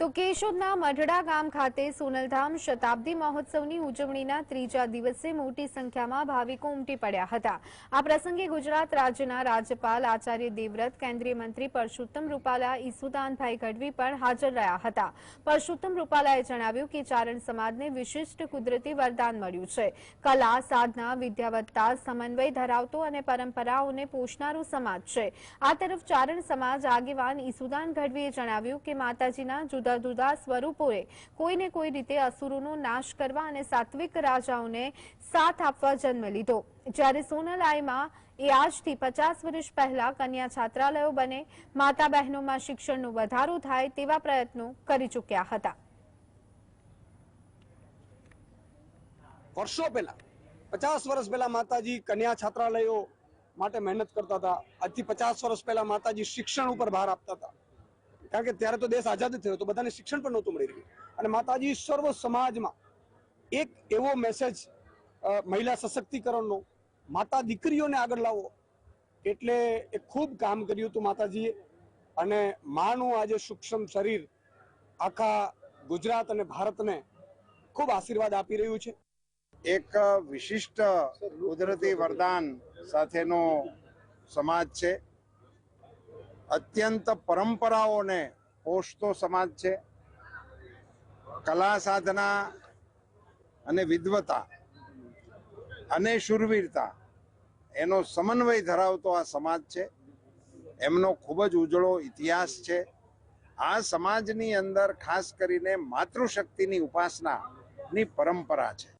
તો કેશોદના મઢડા ગામ ખાતે સોનલધામ શતાબ્દી મહોત્સવની ઉજવણીના ત્રીજા દિવસે મોટી સંખ્યામાં ભાવિકો ઉમટી પડ્યા હતા. આ પ્રસંગે ગુજરાત રાજ્યના રાજ્યપાલ આચાર્ય દેવવ્રત, કેન્દ્રીય મંત્રી પરસોત્તમ રૂપાલા, ઈસુદાનભાઈ ગઢવી પણ હાજર રહ્યા હતા. પરસોત્તમ રૂપાલાએ જણાવ્યું કે ચારણ સમાજને વિશિષ્ટ કુદરતી વરદાન મળ્યું છે. કલા, સાધના, વિદ્યાવત્તા, સમન્વય ધરાવતો અને પરંપરાઓને પોષનારો સમાજ છે. આ તરફ ચારણ સમાજ આગેવાન ઈસુદાન ગઢવીએ જણાવ્યું કે માતાજીના જુદા સ્વરૂપોએ કોઈને કોઈ રીતે અસુરોનો નાશ કરવા અને સાત્વિક રાજાઓને સાથ આપવા જન્મ લીધો. જ્યારે સોનલ એ આજથી પચાસ વર્ષ પહેલા કન્યા છાત્રાલયો બને, માતા બહેનોમાં શિક્ષણનો વધારો થાય તેવા પ્રયત્નો કરી ચૂક્યા હતા. વર્ષો પહેલા, પચાસ વર્ષ પહેલા માતાજી કન્યા છાત્રાલયો માટે મહેનત કરતા હતા. આજથી પચાસ વર્ષ પહેલા માતાજી શિક્ષણ ઉપર ભાર આપતા હતા. કારણ કે ત્યારે તો દેશ આઝાદ થયો, તો બધાને શિક્ષણ પણ નહોતું મળી રહ્યું. અને માતાજી સર્વ સમાજમાં એક એવો મેસેજ મહિલા સશક્તિકરણનો, માતા દીકરીઓને આગળ લાવો. એટલે એ ખૂબ કામ કર્યું હતું માતાજીએ. અને માનું આજે સૂક્ષ્મ શરીર આખા ગુજરાત અને ભારતને ખૂબ આશીર્વાદ આપી રહ્યું છે. એક વિશિષ્ટ કુદરતી વરદાન સાથેનો સમાજ છે. અત્યંત પરંપરાઓને પોષતો સમાજ છે. કલા સાધના અને વિદ્વતા અને શૂરવીરતા એનો સમન્વય ધરાવતો આ સમાજ છે. એમનો ખૂબ જ ઉજળો ઇતિહાસ છે. આ સમાજની અંદર ખાસ કરીને માતૃશક્તિની ઉપાસનાની પરંપરા છે.